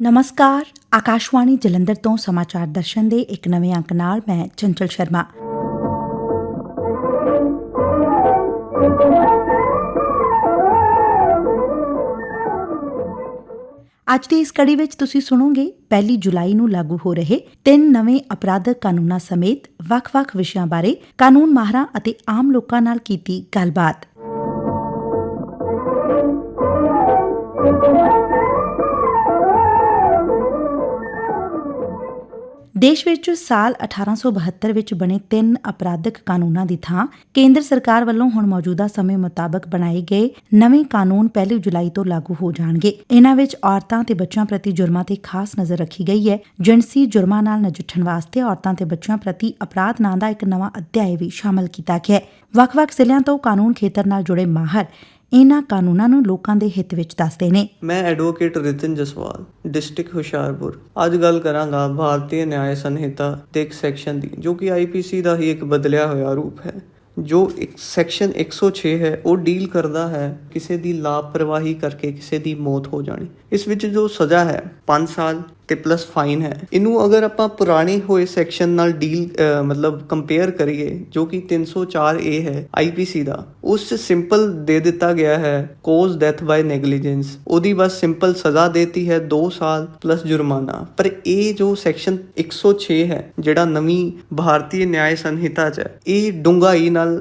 ਨਮਸਕਾਰ, ਆਕਾਸ਼ਵਾਣੀ ਜਲੰਧਰ ਤੋਂ ਸਮਾਚਾਰ ਦਰਸ਼ਨ ਦੇ ਇੱਕ ਨਵੇਂ ਅੰਕ ਨਾਲ ਮੈਂ ਚੰਚਲ ਸ਼ਰਮਾ। ਅੱਜ ਦੀ ਇਸ ਕੜੀ ਵਿੱਚ ਤੁਸੀਂ ਸੁਣੋਗੇ, ਪਹਿਲੀ ਜੁਲਾਈ ਨੂੰ ਲਾਗੂ ਹੋ ਰਹੇ ਤਿੰਨ ਨਵੇਂ ਅਪਰਾਧਕ ਕਾਨੂੰਨਾਂ ਸਮੇਤ ਵੱਖ-ਵੱਖ ਵਿਸ਼ਿਆਂ ਬਾਰੇ ਕਾਨੂੰਨ ਮਾਹਰਾਂ ਅਤੇ ਆਮ ਲੋਕਾਂ ਨਾਲ ਕੀਤੀ ਗੱਲਬਾਤ। ਦੇਸ਼ ਵਿੱਚ ਸਾਲ 1872 ਵਿੱਚ ਬਣੇ ਤਿੰਨ ਅਪਰਾਧਿਕ ਕਾਨੂੰਨਾਂ ਦੀ ਥਾਂ ਕੇਂਦਰ ਸਰਕਾਰ ਵੱਲੋਂ ਹੁਣ ਮੌਜੂਦਾ ਸਮੇਂ ਮੁਤਾਬਕ ਬਣਾਏ ਗਏ ਨਵੇਂ ਕਾਨੂੰਨ 1 ਜੁਲਾਈ ਤੋਂ ਲਾਗੂ ਹੋ ਜਾਣਗੇ। ਇਹਨਾਂ ਵਿੱਚ ਔਰਤਾਂ ਤੇ ਬੱਚਿਆਂ ਪ੍ਰਤੀ ਜੁਰਮਾਂ ਤੇ ਖਾਸ ਨਜ਼ਰ ਰੱਖੀ ਗਈ ਹੈ। ਜਿਣਸੀ ਜੁਰਮਾਂ ਨਾਲ ਨਜਿੱਠਣ ਵਾਸਤੇ ਔਰਤਾਂ ਤੇ ਬੱਚਿਆਂ ਪ੍ਰਤੀ ਅਪਰਾਧ ਨਾਂ ਦਾ ਇੱਕ ਨਵਾਂ ਅਧਿਆਇ ਵੀ ਸ਼ਾਮਲ ਕੀਤਾ ਗਿਆ ਹੈ। ਵੱਖ-ਵੱਖ ਜ਼ਿਲ੍ਹਿਆਂ ਤੋਂ ਕਾਨੂੰਨ ਖੇਤਰ ਨਾਲ ਜੁੜੇ ਮਾਹਰ ਇਹਨਾਂ ਕਾਨੂੰਨਾਂ ਨੂੰ ਲੋਕਾਂ ਦੇ ਹਿੱਤ ਵਿੱਚ ਦੱਸਦੇ ਨੇ। ਮੈਂ ਐਡਵੋਕੇਟ ਰਿਤਨ ਜਸਵਾਲ ਡਿਸਟ੍ਰਿਕਟ ਹੁਸ਼ਿਆਰਪੁਰ। ਅੱਜ ਗੱਲ ਕਰਾਂਗਾ ਭਾਰਤੀ ਨਿਆਂ ਸੰਹਿਤਾ ਦੇ ਇੱਕ ਸੈਕਸ਼ਨ ਦੀ, ਜੋ ਕਿ ਆਈਪੀਸੀ ਦਾ ਹੀ ਇੱਕ ਬਦਲਿਆ ਹੋਇਆ ਰੂਪ ਹੈ। ਜੋ ਇੱਕ ਸੈਕਸ਼ਨ 106 ਹੈ, ਉਹ ਡੀਲ ਕਰਦਾ ਹੈ ਕਿਸੇ ਦੀ ਲਾਪਰਵਾਹੀ ਕਰਕੇ ਕਿਸੇ ਦੀ ਮੌਤ ਹੋ ਜਾਣੀ। ਇਸ ਵਿੱਚ ਜੋ ਸਜ਼ਾ ਹੈ 5 ਸਾਲ ਤੇ ਪਲੱਸ ਫਾਈਨ ਹੈ। ਇਹਨੂੰ ਅਗਰ ਆਪਾਂ ਪੁਰਾਣੇ ਹੋਏ ਸੈਕਸ਼ਨ ਨਾਲ ਡੀਲ ਮਤਲਬ ਕੰਪੇਅਰ ਕਰੀਏ, ਜੋ ਕਿ 304 ਏ ਹੈ ਆਈਪੀਸੀ ਦਾ, ਉਸ 'ਚ ਸਿੰਪਲ ਦੇ ਦਿੱਤਾ ਗਿਆ ਹੈ ਕੋਜ਼ ਡੈਥ ਬਾਈ ਨੈਗਲੀਜੈਂਸ ਉਹਦੀ ਬਸ ਸਿੰਪਲ ਸਜ਼ਾ ਦੇਤੀ ਹੈ 2 ਸਾਲ ਪਲੱਸ ਜੁਰਮਾਨਾ। ਪਰ ਇਹ ਜੋ ਸੈਕਸ਼ਨ 106 ਹੈ, ਜਿਹੜਾ ਨਵੀਂ ਭਾਰਤੀ ਨਿਆਂ ਸੰਹਿਤਾ 'ਚ ਹੈ, ਇਹ ਡੂੰਘਾਈ ਨਾਲ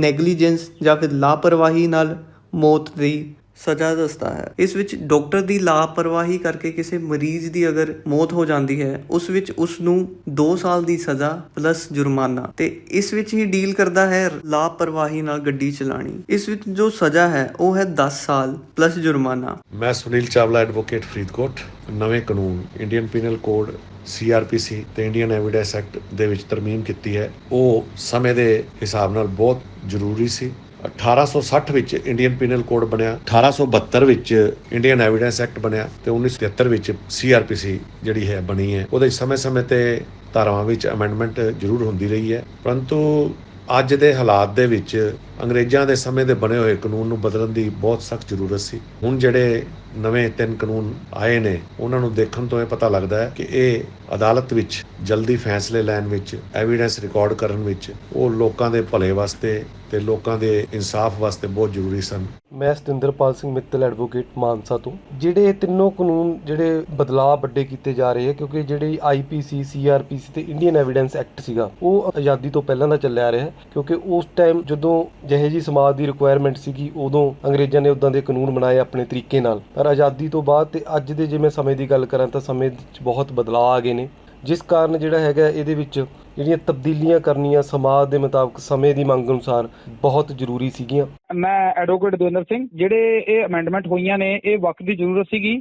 ਨੈਗਲੀਜੈਂਸ ਜਾਂ ਫਿਰ ਲਾਪਰਵਾਹੀ ਨਾਲ ਮੌਤ ਦੀ ਸਜ਼ਾ ਦੱਸਦਾ ਹੈ। ਇਸ ਵਿੱਚ ਡਾਕਟਰ ਦੀ ਲਾਪਰਵਾਹੀ ਕਰਕੇ ਕਿਸੇ ਮਰੀਜ਼ ਦੀ ਅਗਰ ਮੌਤ ਹੋ ਜਾਂਦੀ ਹੈ, ਉਸ ਵਿੱਚ ਉਸ ਨੂੰ 2 ਸਾਲ ਦੀ ਸਜ਼ਾ ਪਲੱਸ ਜੁਰਮਾਨਾ। ਤੇ ਇਸ ਵਿੱਚ ਹੀ ਡੀਲ ਕਰਦਾ ਹੈ ਲਾਪਰਵਾਹੀ ਨਾਲ ਗੱਡੀ ਚਲਾਣੀ। ਇਸ ਵਿੱਚ ਜੋ ਸਜ਼ਾ ਹੈ, ਉਹ ਹੈ 10 ਸਾਲ ਪਲੱਸ ਜੁਰਮਾਨਾ। ਮੈਂ ਸੁਨੀਲ ਚਾਵਲਾ, ਐਡਵੋਕੇਟ ਫਰੀਦਕੋਟ। ਨਵੇਂ ਕਾਨੂੰਨ, ਇੰਡੀਅਨ ਪੀਨਲ ਕੋਡ CRPC ਤੇ ਇੰਡੀਅਨ ਐਵੀਡੈਂਸ ਐਕਟ ਦੇ ਵਿੱਚ ਤਰਮੀਮ ਕੀਤੀ ਹੈ। ਉਹ ਸਮੇਂ ਦੇ ਹਿਸਾਬ ਨਾਲ ਬਹੁਤ ਜ਼ਰੂਰੀ ਸੀ। 1860 ਵਿੱਚ ਇੰਡੀਅਨ ਪੀਨਲ ਕੋਡ ਬਣਿਆ 1872 ਵਿੱਚ ਇੰਡੀਅਨ ਐਵੀਡੈਂਸ ਐਕਟ ਬਣਿਆ ਤੇ 1973 ਵਿੱਚ ਸੀਆਰਪੀਸੀ ਜਿਹੜੀ ਹੈ ਬਣੀ ਹੈ। ਉਹਦੇ ਸਮੇਂ-ਸਮੇਂ ਤੇ ਧਾਰਾਵਾਂ ਵਿੱਚ ਅਮੈਂਡਮੈਂਟ ਜ਼ਰੂਰ ਹੁੰਦੀ ਰਹੀ ਹੈ। ਪਰੰਤੂ ਅੱਜ ਦੇ ਹਾਲਾਤ ਦੇ ਵਿੱਚ ਅੰਗਰੇਜ਼ਾਂ ਦੇ ਸਮੇਂ ਦੇ ਬਣੇ ਹੋਏ ਕਾਨੂੰਨ ਨੂੰ ਬਦਲਣ ਦੀ ਬਹੁਤ ਸਖਤ ਜ਼ਰੂਰਤ ਸੀ। ਹੁਣ ਜਿਹੜੇ ਨਵੇਂ ਤਿੰਨ ਕਾਨੂੰਨ ਆਏ ਨੇ, ਉਹਨਾਂ ਨੂੰ ਦੇਖਣ ਤੋਂ ਇਹ ਪਤਾ ਲੱਗਦਾ ਹੈ ਕਿ ਇਹ ਅਦਾਲਤ ਵਿੱਚ ਜਲਦੀ ਫੈਸਲੇ ਲੈਣ ਵਿੱਚ ਐਵੀਡੈਂਸ ਰਿਕਾਰਡ ਕਰਨ ਵਿੱਚ, ਉਹ ਲੋਕਾਂ ਦੇ ਭਲੇ ਵਾਸਤੇ ਤੇ ਲੋਕਾਂ ਦੇ ਇਨਸਾਫ ਵਾਸਤੇ ਬਹੁਤ ਜ਼ਰੂਰੀ ਸਨ। ਮੈਂ ਸਤਿੰਦਰਪਾਲ ਸਿੰਘ ਮਿੱਤਲ ਐਡਵੋਕੇਟ ਮਾਨਸਾ ਤੋਂ। ਜਿਹੜੇ ਤਿੰਨੋਂ ਕਾਨੂੰਨ ਜਿਹੜੇ ਬਦਲਾਅ ਵੱਡੇ ਕੀਤੇ ਜਾ ਰਹੇ ਆ, ਕਿਉਂਕਿ ਜਿਹੜੀ ਆਈਪੀਸੀ ਸੀਆਰਪੀਸੀ ਤੇ ਇੰਡੀਅਨ ਐਵੀਡੈਂਸ ਐਕਟ ਸੀਗਾ, ਉਹ ਆਜ਼ਾਦੀ ਤੋਂ ਪਹਿਲਾਂ ਦਾ ਚੱਲਿਆ ਰਿਹਾ, ਕਿਉਂਕਿ ਉਸ ਟਾਈਮ ਜਦੋਂ ਜਿਹੇ ਜੀ ਸਮਾਜ ਦੀ ਰਿਕੁਆਇਰਮੈਂਟ ਸੀਗੀ, ਉਦੋਂ ਅੰਗਰੇਜ਼ਾਂ ਨੇ ਉਦਾਂ ਦੇ ਕਾਨੂੰਨ ਬਣਾਏ ਆਪਣੇ ਤਰੀਕੇ ਨਾਲ। ਪਰ ਆਜ਼ਾਦੀ ਤੋਂ ਬਾਅਦ ਤੇ ਅੱਜ ਦੇ ਜੇ ਮੈਂ ਸਮੇਂ ਦੀ ਗੱਲ ਕਰਾਂ ਤਾਂ ਸਮੇਂ ਵਿੱਚ ਬਹੁਤ ਬਦਲਾਅ ਆ ਗਏ ਨੇ। ਜਿਸ ਕਾਰਨ ਜਿਹੜਾ ਹੈਗਾ ਇਹਦੇ ਵਿੱਚ ਜਿਹੜੀਆਂ ਤਬਦੀਲੀਆਂ ਕਰਨੀਆਂ ਸਮਾਜ ਦੇ ਮੁਤਾਬਕ ਸਮੇਂ ਦੀ ਮੰਗ ਅਨੁਸਾਰ ਬਹੁਤ ਜ਼ਰੂਰੀ ਸੀਗੀਆਂ। ਮੈਂ ਐਡਵੋਕੇਟ ਦਵਿੰਦਰ ਸਿੰਘ, ਜਿਹੜੇ ਇਹ ਅਮੈਂਡਮੈਂਟ ਹੋਈਆਂ ਨੇ, ਇਹ ਵਕਤ ਦੀ ਜ਼ਰੂਰਤ ਸੀਗੀ।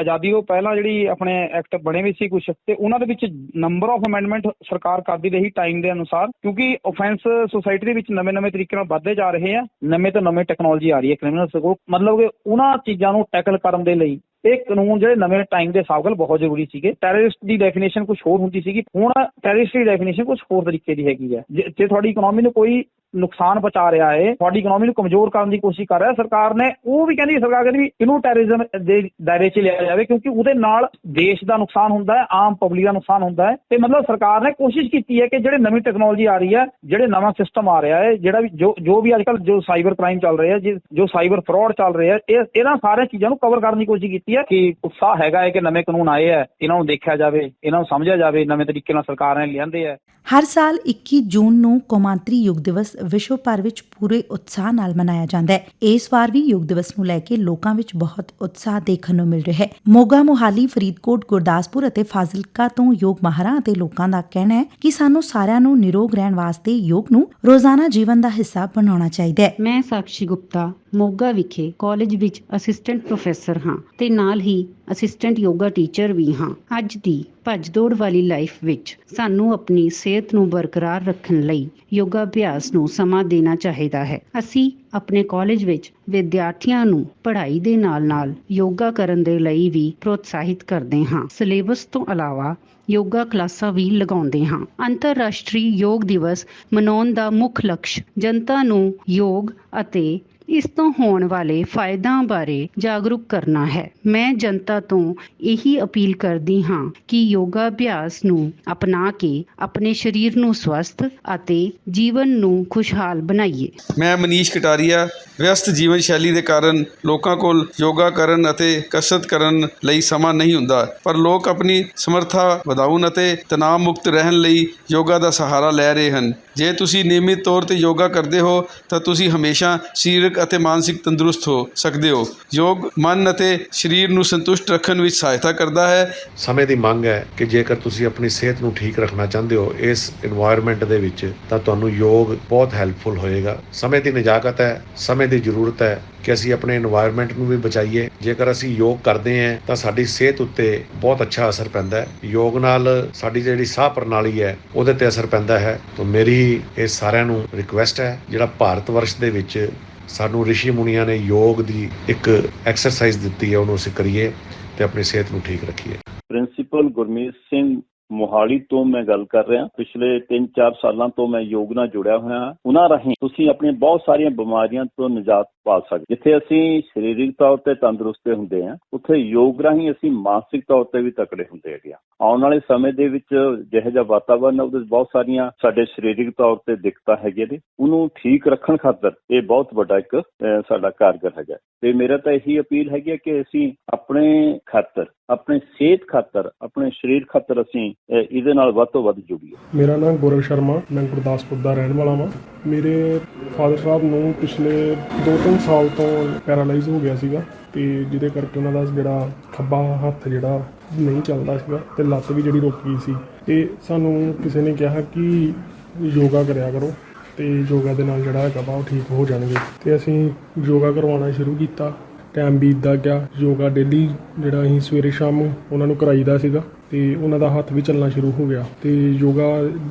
ਆਜ਼ਾਦੀ ਤੋਂ ਪਹਿਲਾਂ ਜਿਹੜੀ ਆਪਣੇ ਐਕਟ ਬਣੇ ਵੀ ਸੀ ਕੁਝ ਤੇ ਉਹਨਾਂ ਦੇ ਵਿੱਚ ਨੰਬਰ ਆਫ ਅਮੈਂਡਮੈਂਟ ਸਰਕਾਰ ਕਰਦੀ ਰਹੀ ਟਾਈਮ ਦੇ ਅਨੁਸਾਰ, ਕਿਉਂਕਿ ਆਫੈਂਸ ਸੋਸਾਇਟੀ ਦੇ ਵਿੱਚ ਨਵੇਂ-ਨਵੇਂ ਤਰੀਕੇ ਨਾਲ ਵੱਧਦੇ ਜਾ ਰਹੇ ਆ, ਨਵੇਂ ਤੋਂ ਨਵੇਂ ਟੈਕਨੋਲੋਜੀ ਆ ਰਹੀ ਹੈ ਕ੍ਰਿਮੀਨਲ ਸਕੋ ਮਤਲਬ ਕਿ ਉਹਨਾਂ ਚੀਜ਼ਾਂ ਨੂੰ ਟੈਕਲ ਕਰਨ ਦੇ ਲਈ ਇਹ ਕਾਨੂੰਨ ਜਿਹੜੇ ਨਵੇਂ ਟਾਈਮ ਦੇ ਹਿਸਾਬ ਨਾਲ ਬਹੁਤ ਜ਼ਰੂਰੀ ਸੀਗੇ। ਟੈਰਰਿਸਟ ਦੀ ਡੈਫੀਨੇਸ਼ਨ ਕੁਝ ਹੋਰ ਹੁੰਦੀ ਸੀਗੀ। ਹੁਣ ਟੈਰਰਿਸਟ ਦੀ ਡੈਫੀਨੇਸ਼ਨ ਕੁਝ ਹੋਰ ਤਰੀਕੇ ਦੀ ਹੈਗੀ ਹੈ ਜੇ ਤੁਹਾਡੀ ਇਕਨੋਮੀ ਨੂੰ ਕੋਈ ਨੁਕਸਾਨ ਪਹੁੰਚਾ ਰਿਹਾ ਹੈ ਤੁਹਾਡੀ ਇਕਨੋਮੀ ਨੂੰ ਕਮਜ਼ੋਰ ਕਰਨ ਦੀ ਕੋਸ਼ਿਸ਼ ਕਰ ਰਿਹਾ, ਸਰਕਾਰ ਨੇ ਉਹ ਵੀ ਕਹਿੰਦੀ ਸਰਕਾਰ ਕਹਿੰਦੀ ਵੀ ਇਹਨੂੰ ਟੈਰਰਿਜ਼ਮ ਦੇ ਦਾਇਰੇ 'ਚ ਲਿਆ ਜਾਵੇ ਕਿਉਂਕਿ ਉਹਦੇ ਨਾਲ ਦੇਸ਼ ਦਾ ਨੁਕਸਾਨ ਹੁੰਦਾ ਹੈ, ਆਮ ਪਬਲਿਕ ਦਾ ਨੁਕਸਾਨ ਹੁੰਦਾ ਹੈ। ਤੇ ਮਤਲਬ ਸਰਕਾਰ ਨੇ ਕੋਸ਼ਿਸ਼ ਕੀਤੀ ਹੈ ਕਿ ਜਿਹੜੇ ਨਵੀਂ ਟੈਕਨੋਲੋਜੀ ਆ ਰਹੀ ਹੈ, ਜਿਹੜੇ ਨਵਾਂ ਸਿਸਟਮ ਆ ਰਿਹਾ ਹੈ, ਜਿਹੜਾ ਵੀ ਜੋ ਜੋ ਵੀ ਅੱਜਕੱਲ ਜੋ ਸਾਈਬਰ ਕ੍ਰਾਈਮ ਚੱਲ ਰਿਹਾ ਹੈ, ਜੋ ਸਾਈਬਰ ਫਰਾਡ ਚੱਲ ਰਿਹਾ ਹੈ, ਇਹ, ਇਹਨਾਂ ਸਾਰੀਆਂ ਚੀਜ਼ਾਂ ਨੂੰ ਕਵਰ ਕਰਨ ਦੀ ਕੋਸ਼ਿਸ਼ ਕੀਤੀ ਹੈ ਕਿ ਉਤਸ਼ਾਹ ਹੈਗਾ ਹੈ ਕਿ ਨਵੇਂ ਕਾਨੂੰਨ ਆਏ ਹੈ ਇਹਨਾਂ ਨੂੰ ਦੇਖਿਆ ਜਾਵੇ ਇਹਨਾਂ ਨੂੰ ਸਮਝਿਆ ਜਾਵੇ ਨਵੇਂ ਤਰੀਕੇ ਨਾਲ ਸਰਕਾਰ ਨੇ ਲਿਆਂਦੇ ਹੈ ਹਰ ਸਾਲ 21 ਜੂਨ ਨੂੰ ਕੌਮਾਂਤਰੀ ਯੋਗ ਦਿਵਸ ਵਿਸ਼ਵ ਭਰ ਵਿੱਚ ਪੂਰੇ ਉਤਸ਼ਾਹ ਨਾਲ ਮਨਾਇਆ ਜਾਂਦਾ ਹੈ। ਇਸ ਵਾਰ ਵੀ ਯੋਗ ਦਿਵਸ ਨੂੰ ਲੈ ਕੇ ਲੋਕਾਂ ਵਿੱਚ ਬਹੁਤ ਉਤਸ਼ਾਹ ਦੇਖਣ ਨੂੰ ਮਿਲ ਰਿਹਾ ਹੈ। ਮੋਗਾ ਮੁਹਾਲੀ ਫਰੀਦਕੋਟ ਗੁਰਦਾਸਪੁਰ ਅਤੇ ਫਾਜ਼ਿਲਕਾ ਤੋਂ ਯੋਗ ਮਾਹਰਾਂ ਅਤੇ ਲੋਕਾਂ ਦਾ ਕਹਿਣਾ ਹੈ ਕਿ ਸਾਨੂੰ ਸਾਰਿਆਂ ਨੂੰ ਨਿਰੋਗ ਰਹਿਣ ਵਾਸਤੇ ਯੋਗ ਨੂੰ ਰੋਜ਼ਾਨਾ ਜੀਵਨ ਦਾ ਹਿੱਸਾ ਬਣਾਉਣਾ ਚਾਹੀਦਾ ਹੈ। ਮੈਂ ਸਾਕਸ਼ੀ ਗੁਪਤਾ ਮੋਗਾ ਵਿਖੇ ਕਾਲਜ ਵਿੱਚ ਅਸਿਸਟੈਂਟ ਪ੍ਰੋਫੈਸਰ ਹਾਂ ਤੇ ਨਾਲ ਹੀ ਅਸਿਸਟੈਂਟ ਯੋਗਾ ਟੀਚਰ ਵੀ ਹਾਂ। ਅੱਜ ਦੀ ਭੱਜ ਦੌੜ ਵਾਲੀ ਲਾਈਫ ਵਿੱਚ ਸਾਨੂੰ ਆਪਣੀ ਸਿਹਤ ਨੂੰ ਬਰਕਰਾਰ ਰੱਖਣ ਲਈ ਯੋਗਾ ਅਭਿਆਸ ਨੂੰ ਸਮਾਂ ਦੇਣਾ ਚਾਹੀਦਾ ਹੈ। ਅਸੀਂ ਆਪਣੇ ਕਾਲਜ ਵਿੱਚ ਵਿਦਿਆਰਥੀਆਂ ਨੂੰ ਪੜ੍ਹਾਈ ਦੇ ਨਾਲ-ਨਾਲ ਯੋਗਾ ਕਰਨ ਦੇ ਲਈ ਵੀ ਪ੍ਰੋਤਸਾਹਿਤ ਕਰਦੇ ਹਾਂ। ਸਿਲੇਬਸ ਤੋਂ ਇਲਾਵਾ ਯੋਗਾ ਕਲਾਸਾਂ ਵੀ ਲਗਾਉਂਦੇ ਹਾਂ। ਅੰਤਰਰਾਸ਼ਟਰੀ ਯੋਗ ਦਿਵਸ ਮਨਾਉਣ ਦਾ ਮੁੱਖ ਲਕਸ਼ ਜਨਤਾ ਨੂੰ ਯੋਗ ਅਤੇ ਇਸ ਤੋਂ ਹੋਣ ਵਾਲੇ ਫਾਇਦਿਆਂ ਬਾਰੇ ਜਾਗਰੂਕ ਕਰਨਾ ਹੈ। ਮੈਂ ਜਨਤਾ ਤੋਂ ਇਹੀ ਅਪੀਲ ਕਰਦੀ ਹਾਂ ਕਿ ਯੋਗਾ ਅਭਿਆਸ ਨੂੰ ਅਪਣਾ ਕੇ ਆਪਣੇ ਸਰੀਰ ਨੂੰ ਸਵਸਥ ਅਤੇ ਜੀਵਨ ਨੂੰ ਖੁਸ਼ਹਾਲ ਬਣਾਈਏ। ਮੈਂ ਮਨੀਸ਼ ਕਟਾਰੀਆ, ਵਿਅਸਤ ਜੀਵਨ ਸ਼ੈਲੀ ਦੇ ਕਾਰਨ ਲੋਕਾਂ ਕੋਲ ਯੋਗਾ ਕਰਨ ਅਤੇ ਕਸਰਤ ਕਰਨ ਲਈ ਸਮਾਂ ਨਹੀਂ ਹੁੰਦਾ, ਪਰ ਲੋਕ ਆਪਣੀ ਸਮਰੱਥਾ ਵਧਾਉਣ ਅਤੇ ਤਣਾਅ ਮੁਕਤ ਰਹਿਣ ਲਈ ਯੋਗਾ ਦਾ ਸਹਾਰਾ ਲੈ ਰਹੇ ਹਨ। ਜੇ ਤੁਸੀਂ ਨਿਯਮਿਤ ਤੌਰ 'ਤੇ ਯੋਗਾ ਕਰਦੇ ਹੋ, ਤਾਂ ਤੁਸੀਂ ਹਮੇਸ਼ਾ ਸਰੀਰਕ ਅਤੇ ਮਾਨਸਿਕ ਤੰਦਰੁਸਤ ਹੋ ਸਕਦੇ ਹੋ। ਯੋਗ ਮਨ ਅਤੇ ਸਰੀਰ ਨੂੰ ਸੰਤੁਸ਼ਟ ਰੱਖਣ ਵਿੱਚ ਸਹਾਇਤਾ ਕਰਦਾ ਹੈ। ਸਮੇਂ ਦੀ ਮੰਗ ਹੈ ਕਿ ਜੇਕਰ ਤੁਸੀਂ ਆਪਣੀ ਸਿਹਤ ਨੂੰ ਠੀਕ ਰੱਖਣਾ ਚਾਹੁੰਦੇ ਹੋ, ਇਸ এনवायरमेंट ਦੇ ਵਿੱਚ, ਤਾਂ ਤੁਹਾਨੂੰ ਯੋਗ ਬਹੁਤ ਹੈਲਪਫੁਲ ਹੋਏਗਾ। ਸਮੇਂ ਦੀ ਨਜਾਕਤ ਹੈ, ਸਮੇਂ ਦੀ ਜ਼ਰੂਰਤ ਹੈ ਕਿ ਅਸੀਂ ਆਪਣੇ এনवायरमेंट ਨੂੰ ਵੀ ਬਚਾਈਏ। ਜੇਕਰ ਅਸੀਂ ਯੋਗ ਕਰਦੇ ਹਾਂ, ਤਾਂ ਸਾਡੀ ਸਿਹਤ ਉੱਤੇ ਬਹੁਤ ਅੱਛਾ ਅਸਰ ਪੈਂਦਾ ਹੈ। ਯੋਗ ਨਾਲ ਸਾਡੀ ਜਿਹੜੀ ਸਾਹ ਪ੍ਰਣਾਲੀ ਹੈ, ਉਹਦੇ ਤੇ ਅਸਰ ਪੈਂਦਾ ਹੈ। ਤਾਂ ਮੇਰੀ ਇਹ ਸਾਰਿਆਂ ਨੂੰ ਰਿਕੁਐਸਟ ਹੈ, ਜਿਹੜਾ ਭਾਰਤ ਵਰਸ਼ ਦੇ ਵਿੱਚ ਸਾਨੂੰ ઋષਿ ਮੁਨੀਆਂ ਨੇ ਯੋਗ ਦੀ ਇੱਕ ਐਕਸਰਸਾਈਜ਼ ਦਿੱਤੀ ਹੈ, ਉਹਨੂੰ ਅਸੀਂ ਕਰੀਏ ਤੇ ਆਪਣੀ ਸਿਹਤ ਨੂੰ ਠੀਕ ਰੱਖੀਏ। ਪ੍ਰਿੰਸੀਪਲ ਗੁਰਮੀਤ ਸਿੰਘ ਮੋਹਾਲੀ ਤੋਂ ਮੈਂ ਗੱਲ ਕਰ ਰਿਹਾ। ਪਿਛਲੇ 3-4 ਸਾਲਾਂ ਤੋਂ ਮੈਂ ਯੋਗ ਨਾਲ ਜੁੜਿਆ ਹੋਇਆ ਉਹਨਾਂ ਰਾਹੀਂ ਤੁਸੀਂ ਆਪਣੀਆਂ ਬਹੁਤ ਸਾਰੀਆਂ ਬਿਮਾਰੀਆਂ ਤੋਂ ਨਜਾਤ ਪਾ ਸਕਦੇ। ਜਿੱਥੇ ਅਸੀਂ ਸਰੀਰਕ ਤੌਰ ਤੇ ਤੰਦਰੁਸਤ ਹੁੰਦੇ ਹਾਂ, ਉੱਥੇ ਯੋਗ ਰਾਹੀਂ ਅਸੀਂ ਮਾਨਸਿਕ ਤੌਰ ਤੇ ਵੀ ਤਕੜੇ ਹੁੰਦੇ ਹੈਗੇ ਹਾਂ। ਆਉਣ ਵਾਲੇ ਸਮੇਂ ਦੇ ਵਿੱਚ ਜਿਹੋ ਜਿਹਾ ਵਾਤਾਵਰਨ ਉਹਦੇ ਵਿੱਚ ਬਹੁਤ ਸਾਰੀਆਂ ਸਾਡੇ ਸਰੀਰਕ ਤੌਰ ਤੇ ਦਿੱਕਤਾਂ ਹੈਗੀਆਂ ਨੇ। ਉਹਨੂੰ ਠੀਕ ਰੱਖਣ ਖਾਤਰ ਇਹ ਬਹੁਤ ਵੱਡਾ ਇੱਕ ਸਾਡਾ ਕਾਰਗਰ ਹੈਗਾ। ਤੇ ਮੇਰਾ ਤਾਂ ਇਹੀ ਅਪੀਲ ਹੈਗੀ ਹੈ ਕਿ ਅਸੀਂ ਆਪਣੇ ਖਾਤਰ, ਆਪਣੇ ਸਿਹਤ ਖਾਤਰ, ਆਪਣੇ ਸਰੀਰ ਖਾਤਰ ਅਸੀਂ ਇਹਦੇ ਨਾਲ ਵੱਧ ਤੋਂ ਵੱਧ ਜੁੜੀਏ। ਮੇਰਾ ਨਾਮ ਗੌਰਵ ਸ਼ਰਮਾ, ਮੈਂ ਗੁਰਦਾਸਪੁਰ ਦਾ ਰਹਿਣ ਵਾਲਾ ਹਾਂ ਮੇਰੇ ਫਾਦਰ ਸਾਹਿਬ ਨੂੰ ਪਿਛਲੇ 2 ਸਾਲ ਤੋਂ ਪੈਰਾਲਾਈਜ਼ ਹੋ ਗਿਆ ਸੀਗਾ ਤੇ ਜਿਹਦੇ ਕਰਕੇ ਉਹਨਾਂ ਦਾ ਜਿਹੜਾ ਖੱਬਾ ਹੱਥ ਜਿਹੜਾ ਨਹੀਂ ਚੱਲਦਾ ਸੀਗਾ ਤੇ ਲੱਤ ਵੀ ਜਿਹੜੀ ਰੁਕ ਗਈ ਸੀ। ਤੇ ਸਾਨੂੰ ਕਿਸੇ ਨੇ ਕਿਹਾ ਕਿ ਯੋਗਾ ਕਰਿਆ ਕਰੋ ਤੇ ਯੋਗਾ ਦੇ ਨਾਲ ਜਿਹੜਾ ਹੈਗਾ ਵਾ ਉਹ ਠੀਕ ਹੋ ਜਾਣਗੇ। ਤੇ ਅਸੀਂ ਯੋਗਾ ਕਰਵਾਉਣਾ ਸ਼ੁਰੂ ਕੀਤਾ। ਟਾਈਮ ਬੀਤਦਾ ਗਿਆ। ਯੋਗਾ ਡੇਲੀ ਜਿਹੜਾ ਅਸੀਂ ਸਵੇਰੇ ਸ਼ਾਮ ਉਹਨਾਂ ਨੂੰ ਕਰਾਈਦਾ ਸੀਗਾ ਤੇ ਉਹਨਾਂ ਦਾ ਹੱਥ ਵੀ ਚੱਲਣਾ ਸ਼ੁਰੂ ਹੋ ਗਿਆ ਤੇ ਯੋਗਾ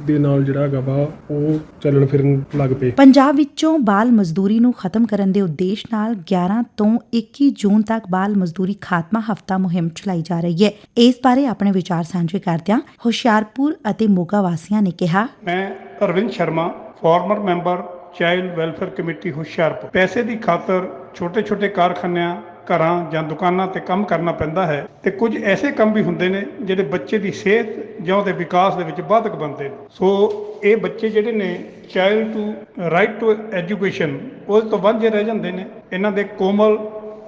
ਦੇ ਨਾਲ ਜਿਹੜਾ ਹੈਗਾ ਵਾ ਉਹ ਚੱਲਣ ਫਿਰਨ ਲੱਗ ਪਏ। ਪੰਜਾਬ ਵਿੱਚੋਂ ਬਾਲ ਮਜ਼ਦੂਰੀ ਨੂੰ ਖਤਮ ਕਰਨ ਦੇ ਉਦੇਸ਼ ਨਾਲ 11 ਤੋਂ 21 ਜੂਨ ਤੱਕ ਬਾਲ ਮਜ਼ਦੂਰੀ ਖਾਤਮਾ ਹਫਤਾ ਮੁਹਿੰਮ ਚਲਾਈ ਜਾ ਰਹੀ ਹੈ। ਇਸ ਬਾਰੇ ਆਪਣੇ ਵਿਚਾਰ ਸਾਂਝੇ ਕਰਦਿਆਂ ਹੁਸ਼ਿਆਰਪੁਰ ਅਤੇ ਮੋਗਾ ਵਾਸੀਆਂ ਨੇ ਕਿਹਾ ਮੈਂ Arvind Sharma former member child welfare committee Hoshiarpur. ਪੈਸੇ ਦੀ ਖਾਤਰ ਛੋਟੇ-ਛੋਟੇ ਕਾਰਖਾਨਿਆਂ, ਘਰਾਂ ਜਾਂ ਦੁਕਾਨਾਂ ਤੇ ਕੰਮ ਕਰਨਾ ਪੈਂਦਾ ਹੈ ਤੇ ਕੁਝ ਐਸੇ ਕੰਮ ਵੀ ਹੁੰਦੇ ਨੇ ਜਿਹੜੇ ਬੱਚੇ ਦੀ ਸਿਹਤ ਜਾਂ ਉਹਦੇ ਵਿਕਾਸ ਦੇ ਵਿੱਚ ਬਾਧਕ ਬਣਦੇ ਨੇ। ਸੋ ਇਹ ਬੱਚੇ ਜਿਹੜੇ ਨੇ child to right to education ਉਹਦੇ ਤੋਂ ਵਾਂਝੇ ਰਹਿ ਜਾਂਦੇ ਨੇ। ਇਹਨਾਂ ਦੇ ਕੋਮਲ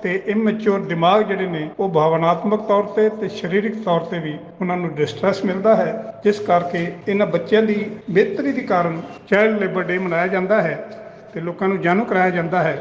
ਤੇ ਇਮੈਚੁਰ ਦਿਮਾਗ ਜਿਹੜੇ ਨੇ, ਉਹ ਭਾਵਨਾਤਮਕ ਤੌਰ ਤੇ ਤੇ ਸਰੀਰਕ ਤੌਰ ਤੇ ਵੀ ਉਹਨਾਂ ਨੂੰ ਡਿਸਟ੍ਰੈਸ ਮਿਲਦਾ ਹੈ, ਜਿਸ ਕਰਕੇ ਇਹਨਾਂ ਬੱਚਿਆਂ ਦੀ ਬਿਹਤਰੀ ਦੇ ਕਾਰਨ ਚਾਈਲਡ ਲੇਬਰ ਡੇ ਮਨਾਇਆ ਜਾਂਦਾ ਹੈ ਤੇ ਲੋਕਾਂ ਨੂੰ ਜਾਣੂ ਕਰਾਇਆ ਜਾਂਦਾ ਹੈ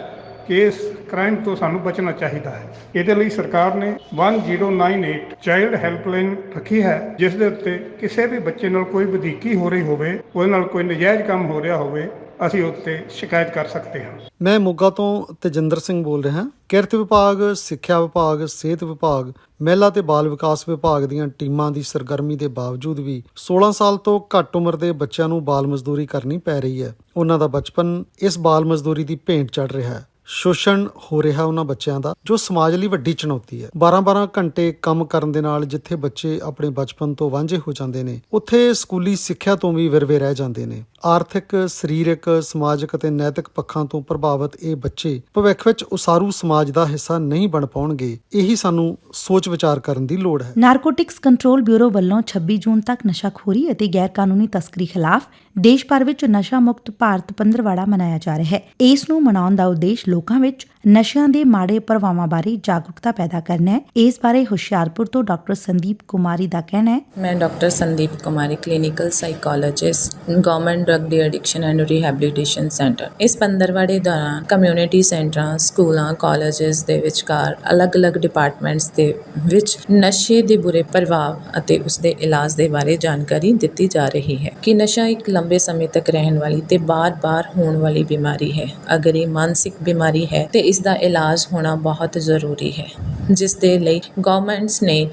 ਕਿ ਇਸ ਕ੍ਰਾਈਮ ਤੋਂ ਸਾਨੂੰ ਬਚਣਾ ਚਾਹੀਦਾ ਹੈ। ਇਹਦੇ ਲਈ ਸਰਕਾਰ ਨੇ 1098 ਚਾਈਲਡ ਹੈਲਪਲਾਈਨ ਰੱਖੀ ਹੈ, ਜਿਸ ਦੇ ਉੱਤੇ ਕਿਸੇ ਵੀ ਬੱਚੇ ਨਾਲ ਕੋਈ ਵਧੀਕੀ ਹੋ ਰਹੀ ਹੋਵੇ, ਉਹਦੇ ਨਾਲ ਕੋਈ ਨਜਾਇਜ਼ ਕੰਮ ਹੋ ਰਿਹਾ ਹੋਵੇ ਅਸੀਂ ਉੱਤੇ ਸ਼ਿਕਾਇਤ ਕਰ ਸਕਦੇ ਹਾਂ। ਮੈਂ ਮੋਗਾ ਤੋਂ ਤੇਜਿੰਦਰ ਸਿੰਘ ਬੋਲ ਰਿਹਾ। ਕਿਰਤ ਵਿਭਾਗ, ਸਿੱਖਿਆ ਵਿਭਾਗ, ਸਿਹਤ ਵਿਭਾਗ, ਮਹਿਲਾ ਤੇ ਬਾਲ ਵਿਕਾਸ ਵਿਭਾਗ ਦੀਆਂ ਟੀਮਾਂ ਦੀ ਸਰਗਰਮੀ ਦੇ ਬਾਵਜੂਦ ਵੀ 16 ਸਾਲ ਤੋਂ ਘੱਟ ਉਮਰ ਦੇ ਬੱਚਿਆਂ ਨੂੰ ਬਾਲ ਮਜ਼ਦੂਰੀ ਕਰਨੀ ਪੈ ਰਹੀ ਹੈ। ਉਹਨਾਂ ਦਾ ਬਚਪਨ ਇਸ ਬਾਲ ਮਜ਼ਦੂਰੀ ਦੀ ਭੇਂਟ ਚੜ ਰਿਹਾ ਹੈ। ਸ਼ੋਸ਼ਣ ਹੋ ਰਿਹਾ ਉਹਨਾਂ ਬੱਚਿਆਂ ਦਾ, ਜੋ ਸਮਾਜ ਲਈ ਵੱਡੀ ਚੁਣੌਤੀ ਹੈ। 12-12 ਘੰਟੇ ਕੰਮ ਕਰਨ ਦੇ ਨਾਲ ਜਿੱਥੇ ਬੱਚੇ ਆਪਣੇ ਬਚਪਨ ਤੋਂ ਵਾਂਝੇ ਹੋ ਜਾਂਦੇ ਨੇ, ਉੱਥੇ ਸਕੂਲੀ ਸਿੱਖਿਆ ਤੋਂ ਵੀ ਵਿਰਵੇ ਰਹਿ ਜਾਂਦੇ ਨੇ। ਆਰਥਿਕ, ਸਰੀਰਕ, ਸਮਾਜਿਕ ਅਤੇ ਨੈਤਿਕ ਪੱਖਾਂ ਤੋਂ ਪ੍ਰਭਾਵਿਤ ਇਹ ਬੱਚੇ ਭਵਿੱਖ ਵਿੱਚ ਉਸਾਰੂ ਸਮਾਜ ਦਾ ਹਿੱਸਾ ਨਹੀਂ ਬਣ ਪਾਉਣਗੇ। ਇਹੀ ਸਾਨੂੰ ਸੋਚ ਵਿਚਾਰ ਕਰਨ ਦੀ ਲੋੜ ਹੈ। ਨਾਰਕੋਟਿਕਸ ਕੰਟਰੋਲ ਬਿਊਰੋ ਵੱਲੋਂ 26 ਜੂਨ ਤੱਕ ਨਸ਼ਾਖੋਰੀ ਅਤੇ ਗੈਰ ਕਾਨੂੰਨੀ ਤਸਕਰੀ ਖਿਲਾਫ ਦੇਸ਼ ਭਰ ਵਿੱਚ ਨਸ਼ਾ ਮੁਕਤ ਭਾਰਤ ਪੰਦਰਵਾੜਾ ਮਨਾਇਆ ਜਾ ਰਿਹਾ ਹੈ। ਇਸ ਨੂੰ ਮਨਾਉਣ ਦਾ ਉਦੇਸ਼ ਲੋਕਾਂ ਵਿੱਚ ਨਸ਼ਿਆਂ ਦੇ ਮਾੜੇ ਪ੍ਰਭਾਵਾਂ ਬਾਰੇ ਜਾਗਰੂਕਤਾ ਪੈਦਾ ਕਰਨਾ ਹੈ। ਇਸ ਬਾਰੇ ਹੁਸ਼ਿਆਰਪੁਰ ਤੋਂ ਡਾਕਟਰ ਸੰਦੀਪ ਕੁਮਾਰੀ ਦਾ ਕਹਿਣਾ ਹੈ। ਮੈਂ doctor Sandeep Kumari, clinical psychologist, government drug de addiction and rehabilitation centre. ਇਸ ਪੰਦਰਵਾੜੇ ਦੌਰਾਨ ਕਮਿਊਨਿਟੀ ਸੈਂਟਰਾਂ, ਸਕੂਲਾਂ, ਕਾਲਜਸ ਦੇ ਵਿਚਕਾਰ ਅਲੱਗ-ਅਲੱਗ ਡਿਪਾਰਟਮੈਂਟਸ ਦੇ ਵਿੱਚ ਨਸ਼ੇ ਦੇ ਬੁਰੇ ਪ੍ਰਭਾਵ ਅਤੇ ਉਸ ਦੇ ਇਲਾਜ ਦੇ ਬਾਰੇ ਜਾਣਕਾਰੀ ਦਿੱਤੀ ਜਾ ਰਹੀ ਹੈ ਕਿ ਨਸ਼ਾ ਇੱਕ ਲੰਬੇ ਸਮੇਂ ਤੱਕ ਰਹਿਣ ਵਾਲੀ ਤੇ ਬਾਰ-ਬਾਰ ਹੋਣ ਵਾਲੀ ਬਿਮਾਰੀ ਹੈ। ਅਗਰ ਇਹ ਮਾਨਸਿਕ ਬਿਮਾਰੀ ਹੈ, ਤੇ ਇਸ ਦਾ ਇਲਾਜ ਹੋਣਾ ਬਹੁਤ ਜ਼ਰੂਰੀ ਹੈ। ਜਿਸ ਦੇ ਲਈ ਗਵਰਨਮੈਂਟਸ ਨੇ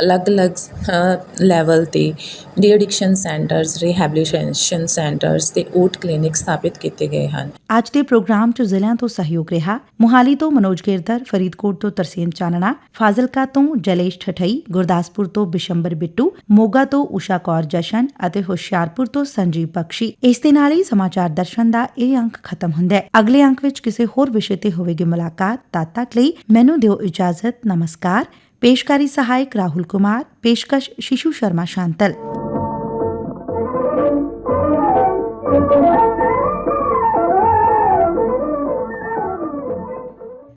ਅਲੱਗ-ਅਲੱਗ ਲੈਵਲ ਤੇ de addiction centres rehabilitation centres ਤੇ ਓਟ ਕਲੀਨਿਕ ਸਥਾਪਿਤ ਕੀਤੇ ਗਏ ਹਨ। ਅੱਜ ਦੇ ਪ੍ਰੋਗਰਾਮ 'ਚ ਜ਼ਿਲ੍ਹਿਆਂ ਤੋਂ ਸਹਿਯੋਗ ਰਿਹਾ, ਮੋਹਾਲੀ ਤੋਂ ਮਨੋਜ ਗਿਰਧਰ, ਫਰੀਦਕੋਟ ਤੋਂ ਤਰਸੇਮ ਚਾਨਣਾ, ਫਾਜ਼ਿਲਕਾ ਤੋਂ ਜਲੇਸ਼ ਠਠਈ, ਗੁਰਦਾਸਪੁਰ ਤੋਂ ਬਿਸ਼ੰਬਰ ਬਿੱਟੂ, ਮੋਗਾ ਤੋਂ ਊਸ਼ਾ ਕੌਰ ਜਸ਼ਨ ਅਤੇ ਹੁਸ਼ਿਆਰਪੁਰ ਤੋਂ ਸੰਜੀਵ ਬਖਸ਼ੀ, ਇਸ ਦੇ ਨਾਲ ਹੀ ਸਮਾਚਾਰ ਦਰਸ਼ਨ ਦਾ ਇਹ ਅੰਕ ਖਤਮ ਹੁੰਦਾ ਹੈ। ਅਗਲੇ ਅੰਕ ਵਿੱਚ ਕਿਸੇ ਹੋਰ ਵਿਸ਼ੇ ਤੇ ਹੋਵੇਗੀ ਮੁਲਾਕਾਤ ਤਦ ਤੱਕ ਲਈ ਮੈਨੂੰ ਦਿਓ ਇਜਾਜ਼ਤ, ਨਮਸਕਾਰ। ਪੇਸ਼ਕਾਰੀ ਸਹਾਇਕ ਰਾਹੁਲ ਕੁਮਾਰ, ਪੇਸ਼ਕਸ਼ ਸ਼ਿਸ਼ੂ ਸ਼ਰਮਾ ਸ਼ਾਂਤਲ।